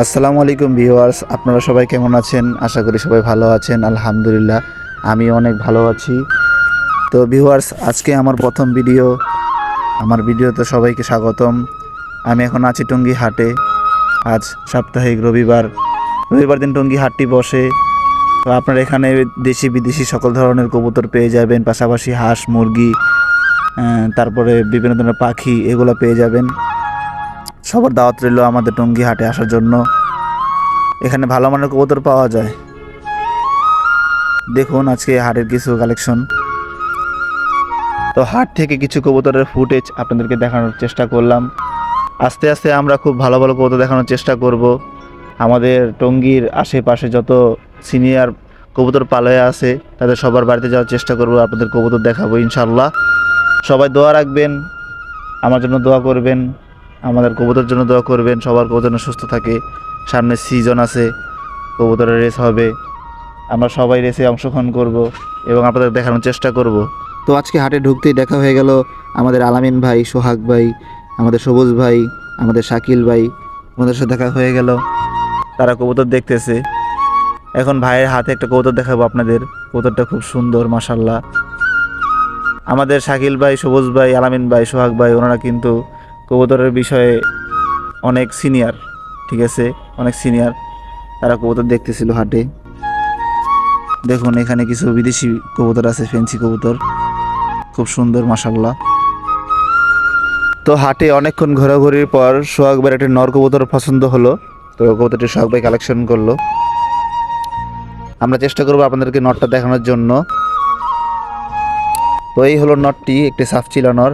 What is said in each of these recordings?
আসসালামু আলাইকুম ভিউয়ার্স, আপনারা সবাই কেমন আছেন? আশা করি সবাই ভালো আছেন, আলহামদুলিল্লাহ আমি অনেক ভালো আছি। তো ভিউয়ার্স, আজকে আমার প্রথম ভিডিও, আমার ভিডিওতে সবাইকে স্বাগতম। আমি এখন আছি টঙ্গী হাটে, আজ সাপ্তাহিক রবিবার রবিবার দিন টঙ্গী হাটটি বসে। তো আপনারা এখানে দেশি বিদেশি সকল ধরনের কবুতর পেয়ে যাবেন, পাশাপাশি হাঁস, মুরগি তারপরে বিভিন্ন ধরনের পাখি, এগুলো পেয়ে যাবেন। সবার দাওয়াত রইল আমাদের টঙ্গি হাটে আসার জন্য। এখানে ভালো মানের কবুতর পাওয়া যায়। দেখুন আজকে হাটের কিছু কালেকশন তো হাট থেকে কিছু কবুতরের ফুটেজ আপনাদেরকে দেখানোর চেষ্টা করলাম। আস্তে আস্তে আমরা খুব ভালো ভালো কবুতর দেখানোর চেষ্টা করব। আমাদের টঙ্গির আশেপাশে যত সিনিয়র কবুতর পালয়ে আছে, তাদের সবার বাড়িতে যাওয়ার চেষ্টা করব, আপনাদের কবুতর দেখাবো ইনশাল্লাহ সবাই দোয়া রাখবেন, আমার জন্য দোয়া করবেন। আমাদের কবুতরের জন্য দোয়া করবেন, সবার কবুতর সুস্থ থাকে। সামনে সিজন আছে, কবুতরের রেস হবে। আমরা সবাই রেসে অংশগ্রহণ করব এবং আপনাদের দেখানোর চেষ্টা করব। তো আজকে হাটে ঢুকতেই দেখা হয়ে গেল আমাদের আলামিন ভাই, সোহাগ ভাই, আমাদের সবুজ ভাই, আমাদের শাকিল ভাই আমাদের সাথে দেখা হয়ে গেল। তারা কবুতর দেখতেছে। এখন ভাইয়ের হাতে একটা কবুতর দেখাবো আপনাদের। কবুতরটা খুব সুন্দর মাসাল্লাহ আমাদের শাকিল ভাই, সবুজ ভাই, আলামিন ভাই, সোহাগ ভাই, ওনারা কিন্তু কবুতরের বিষয়ে অনেক সিনিয়র ঠিক আছে? অনেক সিনিয়র তারা কবুতর দেখতেছিল হাটে। দেখুন, এখানে কিছু বিদেশি কবুতর আছে ফেন্সি কবুতর। খুব সুন্দর মাসাল্লাহ তো হাটে অনেকক্ষণ ঘোরাঘুরির পর সোহাগবার একটি নর কবুতর পছন্দ হলো। তো কবুতরটি সোহাগ ভাই কালেকশন করল। আমরা চেষ্টা করব আপনাদেরকে নটটা দেখানোর জন্য। তো এই হলো নটটি একটি সাফচিলা নর।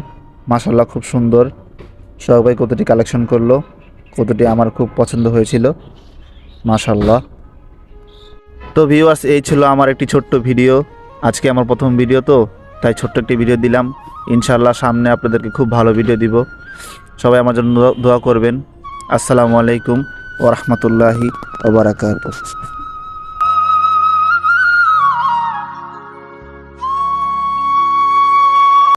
মাসাল্লাহ খুব সুন্দর। ভাই কতটি কালেকশন করল, কতটি আমার খুব পছন্দ হয়েছিল মাশাল্লাহ তো ভিউয়ার্স এই ছিল আমার একটি ছোট্ট ভিডিও আজকে আমার প্রথম ভিডিও তো, তাই ছোট্ট একটি ভিডিও দিলাম। ইনশাল্লাহ সামনে আপনাদেরকে খুব ভালো ভিডিও দিব। সবাই আমার জন্য দোয়া করবেন। আসসালামু আলাইকুম ওরহমতুল্লাহি ওবরাকাত